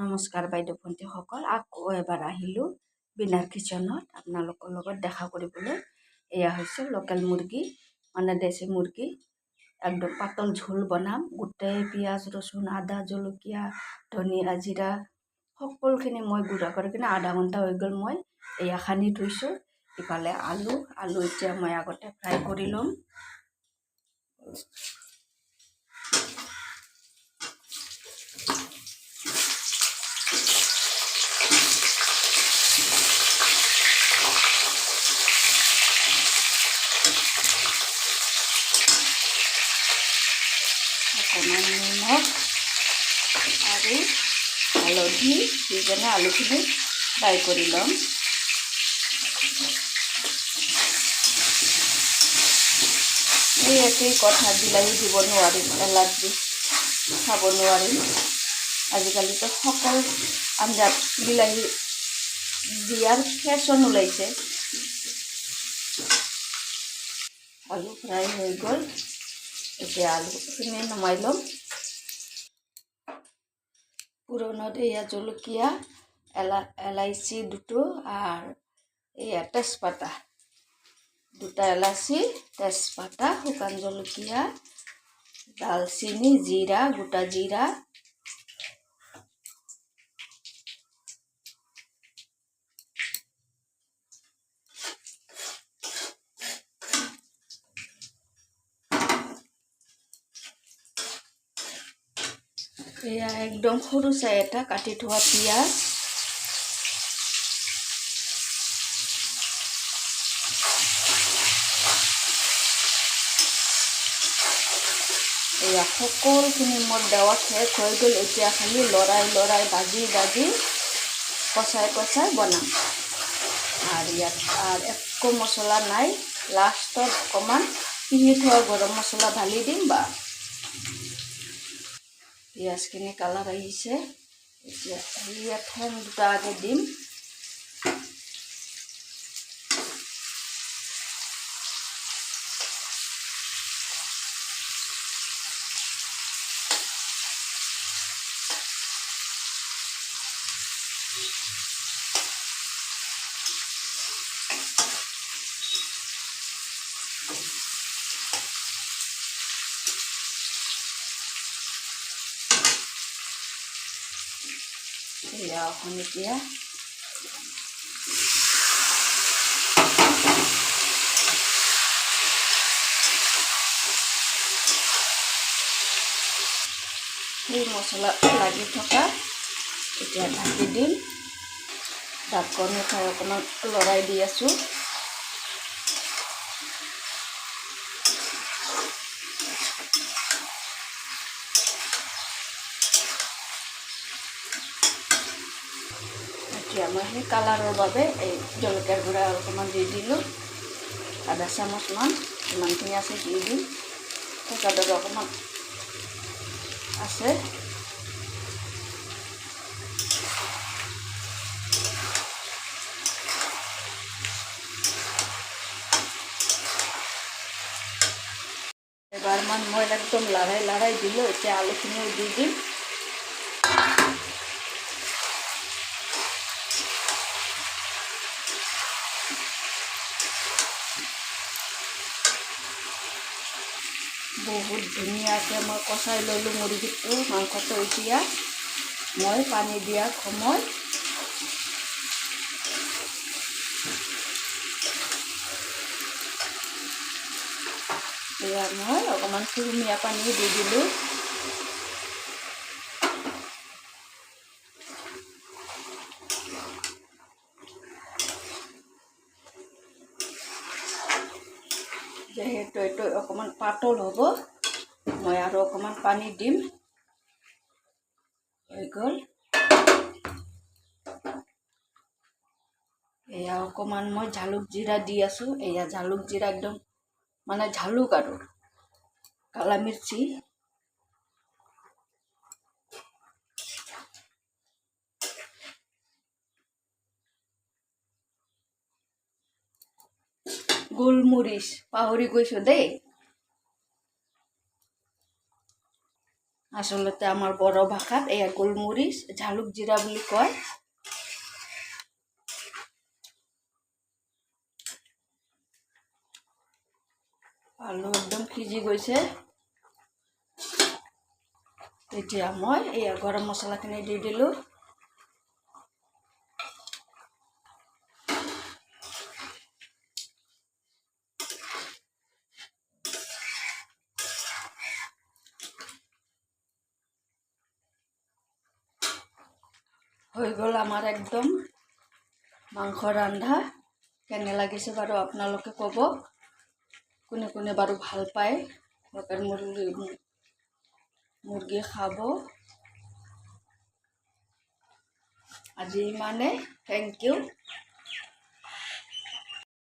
নমস্কাৰ বাইদেউ ভণ্টিসকল আকৌ এবাৰ আহিলোঁ বিনাৰ কিচেনত। আপোনালোকৰ লগত দেখা কৰিবলৈ এয়া হৈছে লোকেল মুৰ্গী মানে দেশী মুৰ্গী একদম পাতল ঝোল বনাম। গোটেই পিঁয়াজ ৰচুন আদা, জলকীয়া, ধনিয়া জিৰা সকলোখিনি মই গুড়া কৰি কিনে আধা ঘণ্টা হৈ গ'ল মই এয়া সানি থৈছোঁ। ইফালে আলু আলু এতিয়া মই আগতে ফ্ৰাই কৰি ল'ম অকণমান নিমখ আৰু হালধি দি কেনে আলুখিনি ফ্ৰাই কৰি ল'ম এই একেই কথা, বিলাহী দিব নোৱাৰিম এলাৰ্জি খাব নোৱাৰিম আজিকালিতো সকলো আঞ্জাত বিলাহী দিয়াৰ ফেশ্বন ওলাইছে আলু ফ্ৰাই হৈ গ'ল এতিয়া আলুখিনি নমাই ল'ম পুৰণত এয়া জলকীয়া, এলা, এলাইচি দুটো আর এয়া তেজপাতা। দুটা এলাচি তেজপাতা, শুকান জলকীয়া দালচিনি জিৰা গোটা জিৰা এয়া একদম সৰু চাই এটা, কাটি থোৱা পিঁয়াজ। এয়া সকলোখিনি মোৰ দেৱা শেষ হৈ গ'ল, এতিয়া খালি লৰাই লৰাই ভাজি ভাজি কচাই কচাই বনাম। আৰু ইয়াত আৰু একো মছলা নাই, লাষ্টত অকণমান পিহি থোৱা গৰম মছলা ঢালি দিম বা পিঁয়াজখিনি কালাৰ আহিছে এতিয়া ইয়াত ঠেং দুটা আগে দিম এয়া অকণ এতিয়া সেই মছলা লাগি থকা এতিয়া ঢাকি দিম ঢাকন উঠাই অকণমান লৰাই দি আছোঁ সেই কালাৰৰ বাবে এই জলকীয়াৰ গুড়া অকণমান দি দিলোঁ। আধা চামুচমান ইমানখিনি আছে দি দিম চাদৰ অকণমান আছে। এবার এবাৰমান মই একদম লৰাই লৰাই দিলোঁ এতিয়া আলুখিনিও দি দিম বহুত ধুনীয়াকৈ মই কচাই ল'লোঁ মুৰ্গীটো মাংসটো এতিয়া মই পানী দিয়াৰ সময় এয়া মই অকণমান কুহুমীয়া পানী দি দিলোঁ। যিহেতু এইটো অকণমান পাতল হ'ব, মই আৰু অকণমান পানী দিম হৈ গ'ল। এয়া অকণমান মই জালুক জিৰা দি আছোঁ। এয়া জালুক জিৰা একদম মানে ঝালুক আৰু। কালা মিৰ্চি গোলমৰিচ পাহৰি গৈছোঁ দেই? আচলতে আমাৰ বড়ো ভাষাত এয়া গোলমৰিচ ঝালুক জিৰা বুলি কয়। আলু একদম সিজি গৈছে। এতিয়া মই এয়া গৰম মছলাখিনি দি দিলোঁ। হৈ গ'ল আমাৰ একদম মাংস ৰন্ধা। কেনে লাগিছে বাৰু আপোনালোকে ক'ব? কোনে কোনে বাৰু ভালো পায়? লোকেল মুৰ্গী মুৰ্গী খাব। আজি ইমানে। Thank you